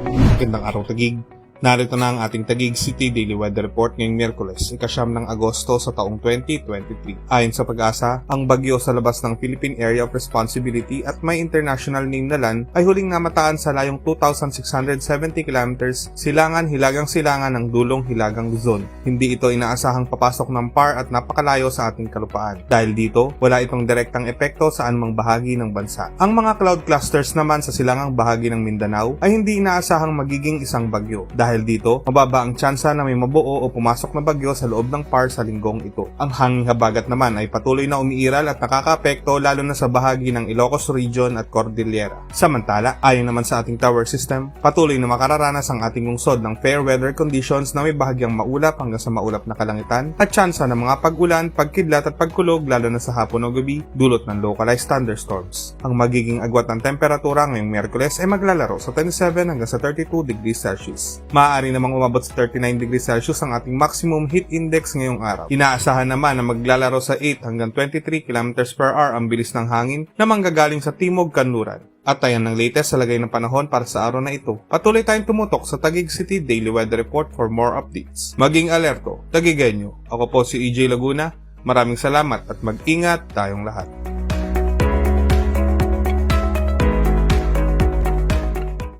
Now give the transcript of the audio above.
Magandang araw tagig. Narito na ang ating Tagig City Daily Weather Report ngayong Miyerkules, ikasyam ng Agosto sa taong 2023. Ayon sa pag-asa, ang bagyo sa labas ng Philippine Area of Responsibility at may international name na LAN ay huling namataan sa layong 2,670 kilometers silangan hilagang silangan ng dulong hilagang Luzon. Hindi ito inaasahang papasok ng PAR at napakalayo sa ating kalupaan. Dahil dito, wala itong direktang epekto sa anumang bahagi ng bansa. Ang mga cloud clusters naman sa silangang bahagi ng Mindanao ay hindi inaasahang magiging isang bagyo. Dahil dito, mababa ang tsansa na may mabuo o pumasok na bagyo sa loob ng PAR sa linggong ito. Ang hanging habagat naman ay patuloy na umiiral at nakakaapekto lalo na sa bahagi ng Ilocos Region at Cordillera. Samantala, ayon naman sa ating tower system, patuloy na makararanas ang ating lungsod ng fair weather conditions na may bahagyang maulap hanggang sa maulap na kalangitan at tsansa ng mga pag-ulan, pagkidlat at pagkulog lalo na sa hapon o gabi dulot ng localized thunderstorms. Ang magiging agwat ng temperatura ngayong Miyerkules ay maglalaro sa 27 hanggang sa 32 degrees Celsius. Maaari namang umabot sa 39 degrees Celsius ang ating maximum heat index ngayong araw. Inaasahan naman na maglalaro sa 8 hanggang 23 km per hour ang bilis ng hangin na manggagaling sa timog kanluran. At ayan ang latest sa lagay ng panahon para sa araw na ito. Patuloy tayong tumutok sa Tagig City Daily Weather Report for more updates. Maging alerto, tagigenyo. Ako po si EJ Laguna. Maraming salamat at mag-ingat tayong lahat.